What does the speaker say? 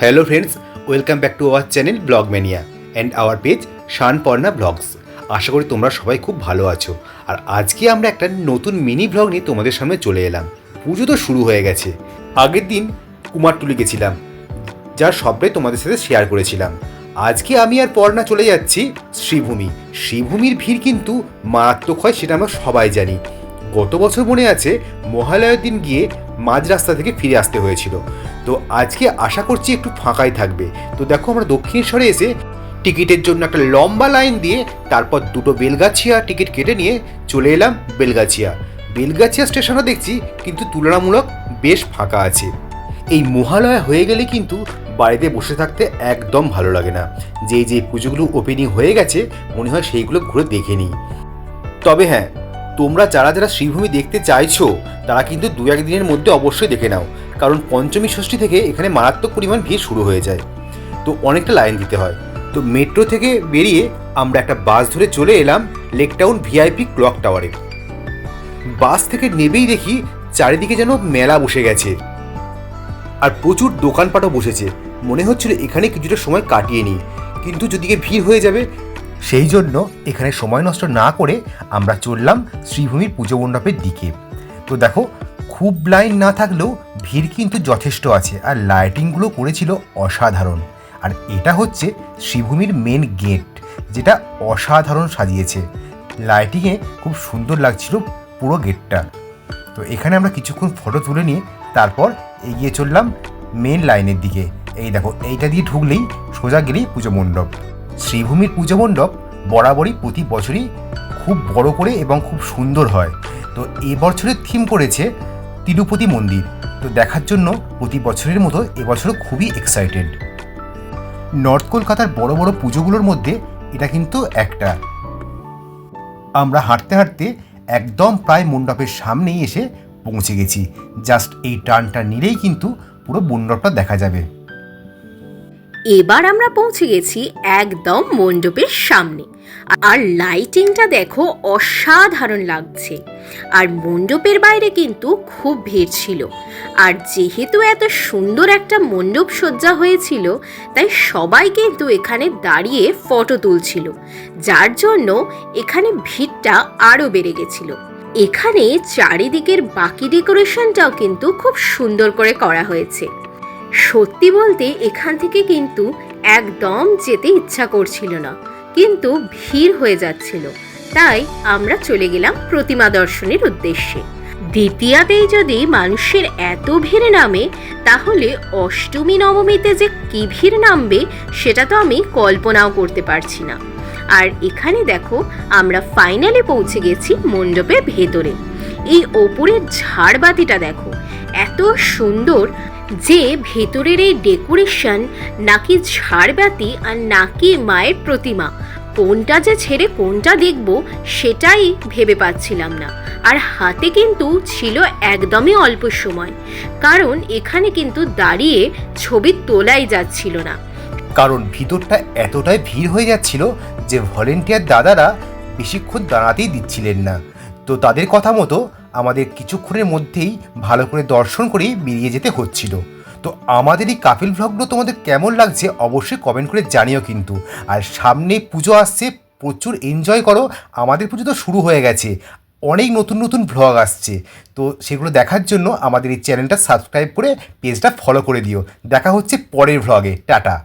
Hello friends welcome back to our channel blog mania and our page Shanparna blogs আশা করি তোমরা সবাই খুব ভালো আছো। আর আজকে আমরা একটা নতুন মিনি ব্লগ নিয়ে তোমাদের সামনে চলে এলাম। পুজো তো শুরু হয়ে গেছে। আগের দিন কুমারটুলি গেছিলাম, যার সবটাই তোমাদের সাথে শেয়ার করেছিলাম। আজকে আমি আর পর্ণা চলে যাচ্ছি শ্রীভূমি। শ্রীভূমির ভিড় কিন্তু মারাত্মক হয়, সেটা আমরা সবাই জানি। গত বছর মনে আছে মহালয়ের দিন গিয়ে মাঝ রাস্তা থেকে ফিরে আসতে হয়েছিল। তো আজকে আশা করছি একটু ফাঁকাই থাকবে। তো দেখো আমরা দক্ষিণেশ্বরে এসে টিকিটের জন্য একটা লম্বা লাইন দিয়ে তারপর দুটো বেলগাছিয়া টিকিট কেটে নিয়ে চলে এলাম বেলগাছিয়া। বেলগাছিয়া স্টেশনও দেখছি, কিন্তু তুলনামূলক বেশ ফাঁকা আছে। এই মহালয়া হয়ে গেলে কিন্তু বাড়িতে বসে থাকতে একদম ভালো লাগে না। যে যে পুজোগুলো ওপেনিং হয়ে গেছে, মনে হয় সেইগুলো ঘুরে দেখে নিই। তবে হ্যাঁ তোমরা যারা যারা শ্রীভূমি দেখতে চাইছো, তারা কিন্তু দু একদিনের মধ্যে অবশ্যই দেখে নাও, কারণ পঞ্চমী ষষ্ঠী থেকে এখানে মারাত্মক পরিমাণ ভিড় শুরু হয়ে যায়। তো অনেকটা লাইন দিতে হয়। তো মেট্রো থেকে বেরিয়ে আমরা একটা বাস ধরে চলে এলাম লেকটাউন ভিআইপি ক্লক টাওয়ারে বাস থেকে নেবেই দেখি চারিদিকে যেন মেলা বসে গেছে। আর প্রচুর দোকানপাটও বসেছে। মনে হচ্ছিল এখানে কিছুটা সময় কাটিয়ে নিই। কিন্তু যদি ভিড় হয়ে যাবে সেই জন্য এখানে সময় নষ্ট না করে আমরা চললাম শ্রীভূমির পুজো মণ্ডপের দিকে। তো দেখো, খুব লাইন না থাকলেও ভিড় কিন্তু যথেষ্ট আছে আর লাইটিংগুলো করেছিল অসাধারণ। আর এটা হচ্ছে শ্রীভূমির মেন গেট যেটা অসাধারণ সাজিয়েছে। লাইটিংয়ে খুব সুন্দর লাগছিল পুরো গেটটা তো এখানে আমরা কিছুক্ষণ ফটো তুলে নিয়ে তারপর এগিয়ে চললাম মেন লাইনের দিকে। এই দেখো, এইটা দিয়ে ঢুকলেই সোজা গেলেই পুজো মণ্ডপ। শ্রীভূমির পুজো মণ্ডপ বরাবরই প্রতি বছরই খুব বড় করে এবং খুব সুন্দর হয়। তো এবছরের থিম করেছে তিরুপতি মন্দির। তো দেখার জন্য প্রতি বছরের মতো এবছরও খুবই এক্সাইটেড নর্থ কলকাতার বড় বড় পুজোগুলোর মধ্যে এটা কিন্তু একটা। আমরা হাঁটতে হাঁটতে একদম প্রায় মণ্ডপের সামনেই এসে পৌঁছে গেছি। জাস্ট এই টার্নটা নিলেই কিন্তু পুরো মণ্ডপটা দেখা যাবে। এবার আমরা পৌঁছে গেছি একদম মণ্ডপের সামনে। আর লাইটিংটা দেখো অসাধারণ লাগছে। আর মণ্ডপের বাইরে কিন্তু খুব ভিড় ছিল। আর যেহেতু এত সুন্দর একটা মণ্ডপ সজ্জা হয়েছিল, তাই সবাই কিন্তু এখানে দাঁড়িয়ে ফটো তুলছিল। যার জন্য এখানে ভিড়টা আরও বেড়ে গেছিল। এখানে চারিদিকের বাকি ডেকোরেশনটাও কিন্তু খুব সুন্দর করে করা হয়েছে। সত্যি বলতে এখান থেকে কিন্তু একদম যেতে ইচ্ছা করছিল না, কিন্তু ভিড় হয়ে যাচ্ছিল। তাই আমরা চলে গেলাম প্রতিমা দর্শনের উদ্দেশ্যে। দ্বিতীয়াতেই যদি মানুষের এত ভিড় নামে, তাহলে অষ্টমী, নবমীতে যে কি ভিড় নামবে, সেটা তো আমি কল্পনাও করতে পারছি না। আর এখানে দেখো, আমরা ফাইনালে পৌঁছে গেছি মণ্ডপের ভেতরে। এই ওপরের ঝাড়বাতিটা দেখো, এত সুন্দর যে ভেতরের এই ডেকোরেশন নাকি ঝাড়বাতি আর নাকি মায়ের প্রতিমা, কোনটা যে ছেড়ে কোনটা দেখব সেটাই ভেবে পাচ্ছিলাম না। আর হাতে কিন্তু ছিল একদমই অল্প সময়, কারণ এখানে কিন্তু দাঁড়িয়ে ছবি তোলাই যাচ্ছিল না। কারণ ভিতরটা এতটাই ভিড় হয়ে যাচ্ছিল যে ভলেন্টিয়ার দাদারা বেশিক্ষণ দাঁড়াতেই দিচ্ছিলেন না। তো তাদের কথা মতো আমাদের কিছুক্ষণের মধ্যেই ভালো করে দর্শন করেই বেরিয়ে যেতে হচ্ছিল। তো আমাদের এই কাপিল ভ্লগগুলো তোমাদের কেমন লাগছে অবশ্যই কমেন্ট করে জানিও কিন্তু। আর সামনে পুজো আসছে, প্রচুর এনজয় করো। আমাদের পুজো তো শুরু হয়ে গেছে। অনেক নতুন নতুন ভ্লগ আসছে। তো সেগুলো দেখার জন্য আমাদের এই চ্যানেলটা সাবস্ক্রাইব করে পেজটা ফলো করে দিও। দেখা হচ্ছে পরের ভ্লগে টাটা।